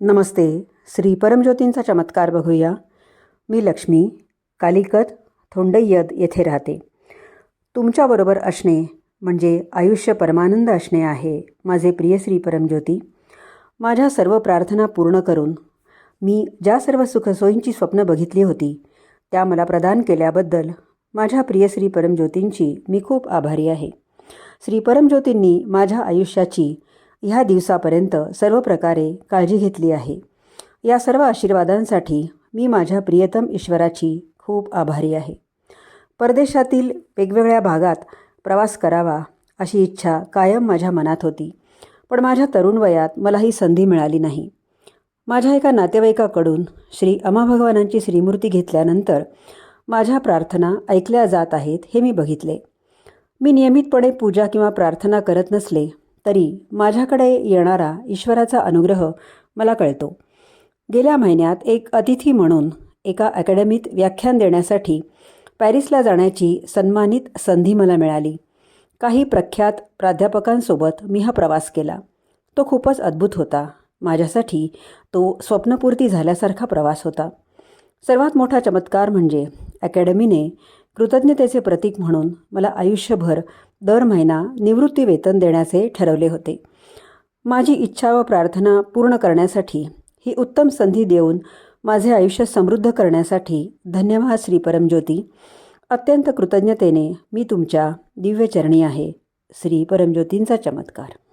नमस्ते श्री परमज्योतींचा चमत्कार बघूया. मी लक्ष्मी कालिकत थोंडय्यद येथे राहते. तुमच्याबरोबर असणे म्हणजे आयुष्य परमानंद असणे आहे माझे प्रिय श्री परमज्योती. माझ्या सर्व प्रार्थना पूर्ण करून मी ज्या सर्व सुखसोयींची स्वप्न बघितली होती त्या मला प्रदान केल्याबद्दल माझ्या प्रिय श्री परमज्योतींची मी खूप आभारी आहे. श्री परमज्योतींनी माझ्या आयुष्याची ह्या दिवसापर्यंत सर्व प्रकारे काळजी घेतली आहे. या सर्व आशीर्वादांसाठी मी माझ्या प्रियतम ईश्वराची खूप आभारी आहे. परदेशातील वेगवेगळ्या भागात प्रवास करावा अशी इच्छा कायम माझ्या मनात होती. पण माझ्या तरुण वयात मला ही संधी मिळाली नाही. माझ्या एका नातेवाईकाकडून श्री अमाभगवानांची श्रीमूर्ती घेतल्यानंतर माझ्या प्रार्थना ऐकल्या जात आहेत हे मी बघितले. मी नियमितपणे पूजा किंवा प्रार्थना करत नसले तरी माझ्याकडे येणारा ईश्वराचा अनुग्रह मला कळतो. गेल्या महिन्यात एक अतिथी म्हणून एका अकॅडमीत व्याख्यान देण्यासाठी पॅरिसला जाण्याची सन्मानित संधी मला मिळाली. काही प्रख्यात प्राध्यापकांसोबत मी हा प्रवास केला. तो खूपच अद्भुत होता. माझ्यासाठी तो स्वप्नपूर्ती झाल्यासारखा प्रवास होता. सर्वात मोठा चमत्कार म्हणजे अकॅडमीने कृतज्ञतेचे प्रतीक म्हणून मला आयुष्यभर दर महिना निवृत्ती वेतन देण्याचे ठरवले होते. माझी इच्छा व प्रार्थना पूर्ण करण्यासाठी ही उत्तम संधी देऊन माझे आयुष्य समृद्ध करण्यासाठी धन्यवाद श्री परमज्योती. अत्यंत कृतज्ञतेने मी तुमच्या दिव्यचरणी आहे. श्री परमज्योतींचा चमत्कार.